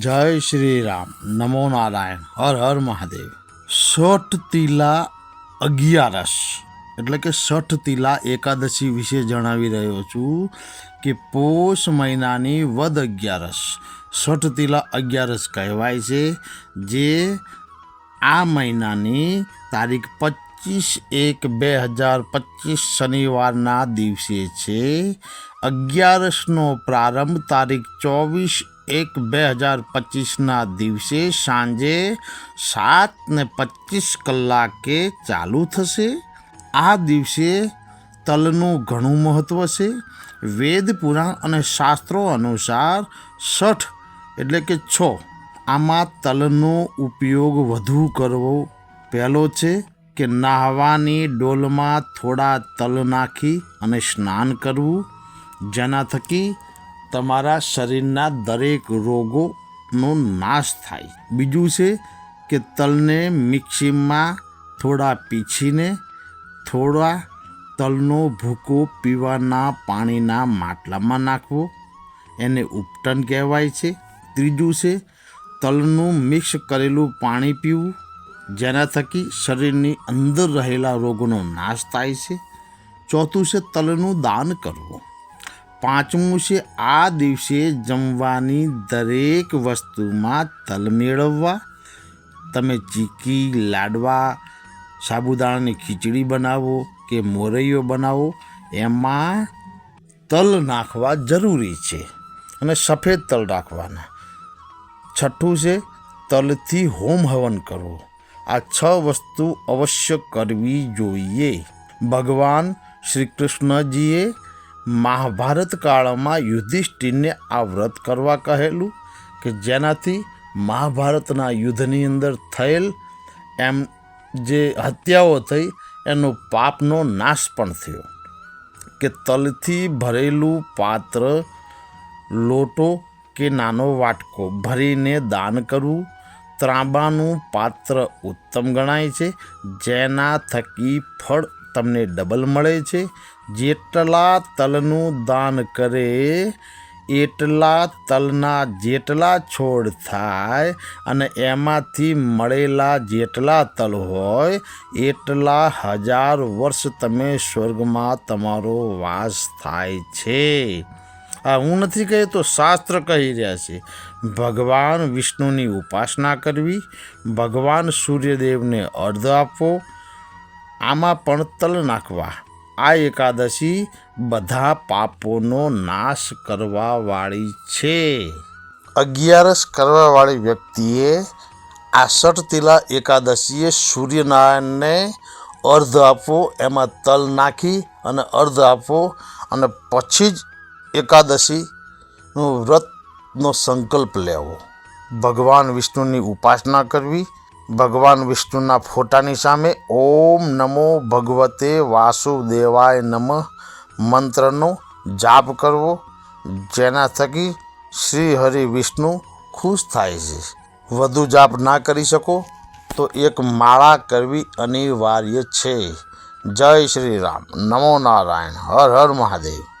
જય શ્રી રામ. નમો નારાયણ. હર હર મહાદેવ. ષઠ તિલા અગિયારસ. એટલે કે ષઠ તિલા એકાદશી વિશે જણાવી રહ્યો છું કે પોષ મહિનાની વદ અગિયારસ. ષઠ તિલા અગિયારસ કહેવાય છે, જે આ મહિનાની તારીખ પચીસ એક બે હજાર પચીસ શનિવારના દિવસે છે. અગિયારસનો પ્રારંભ તારીખ ચોવીસ એક બે હજાર પચીસના દિવસે સાંજે સાત ને પચીસ કલાકે ચાલુ થશે. આ દિવસે તલનું ઘણું મહત્ત્વ છે. વેદ, પુરાણ અને શાસ્ત્રો અનુસાર છઠ એટલે કે છ આમાં તલનો ઉપયોગ વધુ કરવો પહેલો છે. કે નાહવાની ડોલમાં થોડા તલ નાખી અને સ્નાન કરવું, જેના થકી તમારા શરીરના દરેક રોગોનો નાશ થાય. બીજું છે કે તલને મિક્સીમાં થોડા પીછીને થોડા તલનો ભૂકો પીવાના પાણીના માટલામાં નાખવો, એને ઉપટન કહેવાય છે. ત્રીજું છે, તલનું મિક્સ કરેલું પાણી પીવું જેના થકી શરીરની અંદર રહેલા રોગોનો નાશ થાય છે. ચોથું છે તલનું દાન કરવું. પાંચમું છે આ દિવસે જમવાની દરેક વસ્તુમાં તલ મેળવવા. તમે ચીકી, લાડવા, સાબુદાણાની ખીચડી બનાવો કે મોરૈયો બનાવો, એમાં તલ નાખવા જરૂરી છે અને સફેદ તલ રાખવાના. છઠ્ઠું છે તલથી હોમ હવન કરવો. આ છ વસ્તુ અવશ્ય કરવી જોઈએ. ભગવાન શ્રી કૃષ્ણજીએ મહાભારત કાળમાં યુધિષ્ઠિરને આ વ્રત કરવા કહેલું કે જેનાથી મહાભારતના યુદ્ધની અંદર થયેલ એમ જે હત્યાઓ થઈ, એનો પાપનો નાશ પણ થયો. કે તલથી ભરેલું પાત્ર, લોટો કે નાનો વાટકો ભરીને દાન કરવું ત્રાંબાનું પાત્ર ઉત્તમ ગણાય છે. જેના થકી ફળ તમને ડબલ મળે છે. જેટલા તલનું દાન કરે, એટલા તલના જેટલા છોડ થાય અને એમાંથી મળેલા જેટલા તલ હોય, એટલા હજાર વર્ષ તમે સ્વર્ગમાં તમારો વાસ થાય છે. આ હું નથી કહેતો શાસ્ત્ર કહી રહ્યા છે. ભગવાન વિષ્ણુની ઉપાસના કરવી, ભગવાન સૂર્યદેવને અર્ધ આપવો, આમાં પણ તલ નાખવા. આ એકાદશી બધા પાપોનો નાશ કરવાવાળી છે. અગિયારસ કરવાવાળી વ્યક્તિએ આસઠ તિલા એકાદશીએ સૂર્યનારાયણને અર્ધ આપવો, એમાં તલ નાખી અને અર્ધ આપવો અને પછી જ એકાદશીનું વ્રતનો સંકલ્પ લેવો. ભગવાન વિષ્ણુની ઉપાસના કરવી, ભગવાન વિષ્ણુના ફોટાની સામે ઓમ નમો ભગવતે વાસુદેવાય નમઃ મંત્રનો જાપ કરવો, જેના થકી શ્રી હરિ વિષ્ણુ ખુશ થાય છે. વધુ જાપ ના કરી શકો તો એક માળા કરવી અનિવાર્ય છે. જય શ્રી રામ. નમો નારાયણ. હર હર મહાદેવ.